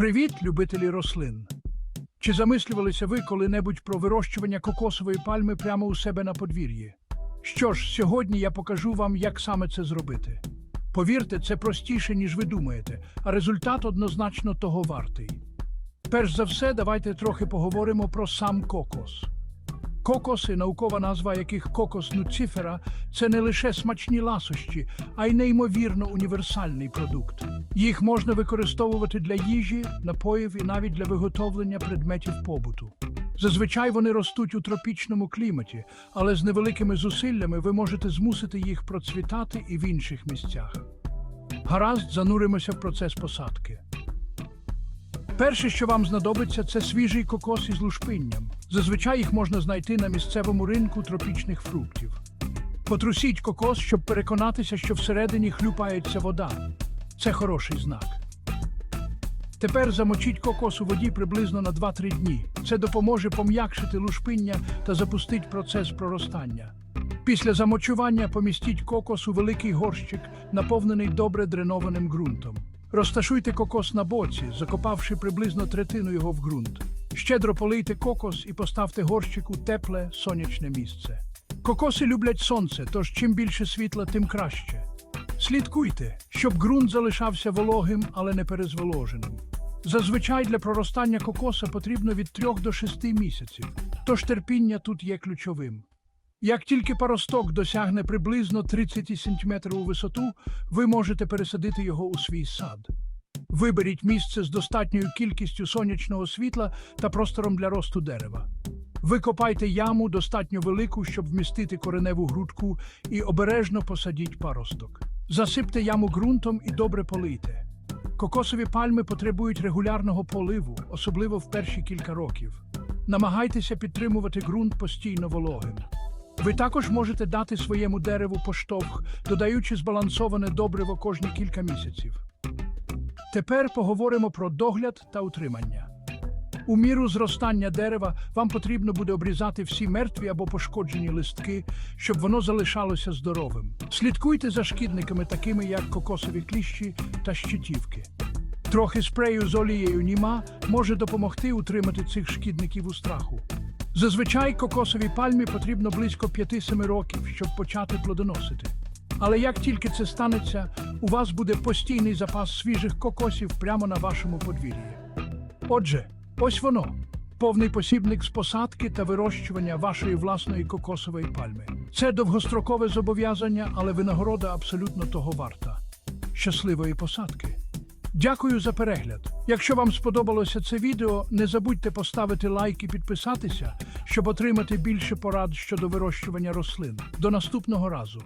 Привіт, любителі рослин! Чи замислювалися ви коли-небудь про вирощування кокосової пальми прямо у себе на подвір'ї? Що ж, сьогодні я покажу вам, як саме це зробити. Повірте, це простіше, ніж ви думаєте, а результат однозначно того вартий. Перш за все, давайте трохи поговоримо про сам кокос. Кокоси, наукова назва яких кокос нуцифера, це не лише смачні ласощі, а й неймовірно універсальний продукт. Їх можна використовувати для їжі, напоїв і навіть для виготовлення предметів побуту. Зазвичай вони ростуть у тропічному кліматі, але з невеликими зусиллями ви можете змусити їх процвітати і в інших місцях. Гаразд, зануримося в процес посадки. Перше, що вам знадобиться, це свіжий кокос із лушпинням. Зазвичай їх можна знайти на місцевому ринку тропічних фруктів. Потрусіть кокос, щоб переконатися, що всередині хлюпається вода. Це хороший знак. Тепер замочіть кокос у воді приблизно на 2-3 дні. Це допоможе пом'якшити лушпиння та запустить процес проростання. Після замочування помістіть кокос у великий горщик, наповнений добре дренованим ґрунтом. Розташуйте кокос на боці, закопавши приблизно третину його в ґрунт. Щедро полийте кокос і поставте горщик у тепле сонячне місце. Кокоси люблять сонце, тож чим більше світла, тим краще. Слідкуйте, щоб ґрунт залишався вологим, але не перезволоженим. Зазвичай для проростання кокоса потрібно від 3 до 6 місяців, тож терпіння тут є ключовим. Як тільки паросток досягне приблизно 30 см у висоту, ви можете пересадити його у свій сад. Виберіть місце з достатньою кількістю сонячного світла та простором для росту дерева. Викопайте яму достатньо велику, щоб вмістити кореневу грудку, і обережно посадіть паросток. Засипте яму ґрунтом і добре полийте. Кокосові пальми потребують регулярного поливу, особливо в перші кілька років. Намагайтеся підтримувати ґрунт постійно вологим. Ви також можете дати своєму дереву поштовх, додаючи збалансоване добриво кожні кілька місяців. Тепер поговоримо про догляд та утримання. У міру зростання дерева вам потрібно буде обрізати всі мертві або пошкоджені листки, щоб воно залишалося здоровим. Слідкуйте за шкідниками, такими як кокосові кліщі та щитівки. Трохи спрею з олією німа може допомогти утримати цих шкідників у страху. Зазвичай кокосовій пальмі потрібно близько 5-7 років, щоб почати плодоносити. Але як тільки це станеться, у вас буде постійний запас свіжих кокосів прямо на вашому подвір'ї. Отже, ось воно повний посібник з посадки та вирощування вашої власної кокосової пальми. Це довгострокове зобов'язання, але винагорода абсолютно того варта. Щасливої посадки! Дякую за перегляд. Якщо вам сподобалося це відео, не забудьте поставити лайк і підписатися, щоб отримати більше порад щодо вирощування рослин. До наступного разу.